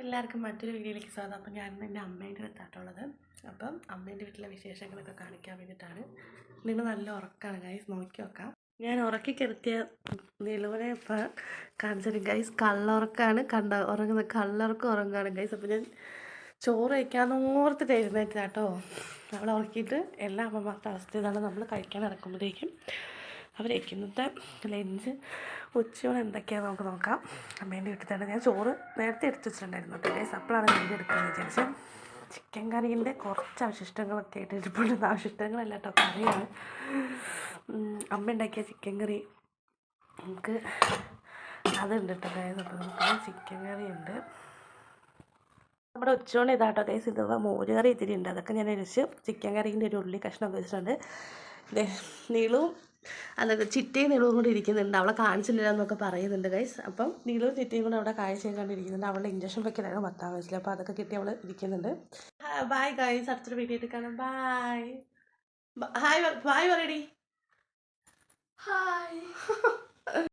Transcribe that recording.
എല്ലാവർക്കും മറ്റൊരു വീഡിയോയിലേക്ക് സ്വാഗതം. അപ്പം ഞാൻ എന്റെ അമ്മേന്റെ അടുത്താട്ടുള്ളത് അപ്പം അമ്മേന്റെ വീട്ടിലെ വിശേഷങ്ങളൊക്കെ കാണിക്കാൻ വേണ്ടിയിട്ടാണ്. നിങ്ങൾ നല്ല ഉറക്കമാണ് ഗൈസ് നോക്കി നോക്കാം. ഞാൻ ഉറക്കി കിടത്തിയ നിലവിലെ ഇപ്പം കാണിച്ചിട്ട് ഗൈസ് കള്ളുറക്കാണ്. കണ്ട ഉറങ്ങുന്നത് കള്ളുറക്കം ഉറങ്ങുകയാണ് ഗൈസ് അപ്പം ഞാൻ ചോറ് കഴിക്കാമെന്ന് ഓർത്തിട്ട് നമ്മൾ കേട്ടോ അവളെ ഉറക്കിയിട്ട് എല്ലാ അമ്മമാരുടെ അവസ്ഥ ഇതാണ്. നമ്മൾ കഴിക്കാൻ ഇറക്കുമ്പോഴേക്കും അവർ ഇന്നത്തെ ലഞ്ച് ഉച്ചയോടെ എന്തൊക്കെയാണെന്ന് നമുക്ക് നോക്കാം. അമ്മേന്റെ വീട്ടിൽ ഞാൻ ചോറ് നേരത്തെ എടുത്ത് വെച്ചിട്ടുണ്ടായിരുന്നു കേട്ടോ. സപ്പിളാണ് ലഞ്ച് എടുക്കുന്നത് വിചാരിച്ചത് ചിക്കൻ കറീന്റെ കുറച്ച് അവശിഷ്ടങ്ങളൊക്കെ ആയിട്ട് ഇരിപ്പുണ്ട്. അവശിഷ്ടങ്ങളല്ല കേട്ടോ കറിയാണ്. അമ്മ ഉണ്ടാക്കിയ ചിക്കൻ കറി നമുക്ക് അതുണ്ട് കേട്ടോ ഗൈസ് അപ്പോൾ നമുക്ക് ചിക്കൻ കറി ഉണ്ട് നമ്മുടെ ഉച്ചയോണ്ട് ഇതാട്ടോ ഗൈസ് ഇത് മോര് കറി ഇത്തിരി ഉണ്ട്. അതൊക്കെ ഞാൻ അരിച്ച് ചിക്കൻ കറീന്റെ ഒരു ഉള്ളി കഷ്ണം വെച്ചിട്ടുണ്ട്. നീളവും അല്ല ചിറ്റയും നീളവും കൂടി ഇരിക്കുന്നുണ്ട്. അവളെ കാണിച്ചില്ല എന്നൊക്കെ പറയുന്നുണ്ട് ഗൈസ് അപ്പം നീളവും ചിറ്റയും കൂടെ അവിടെ കാഴ്ച കണ്ടിരിക്കുന്നുണ്ട്. അവളുടെ ഇഞ്ചക്ഷൻ വെക്കലായിരുന്നു പത്താം വയസ്സിൽ അപ്പോൾ അതൊക്കെ കിട്ടി അവൾ ഇരിക്കുന്നുണ്ട്. ബായ് ഗൈസ് അടുത്തൊരു വീഡിയോ ആയിട്ട് കാണാം. ബായ് ഹായ് ബായ് പറയടി. ഹായ്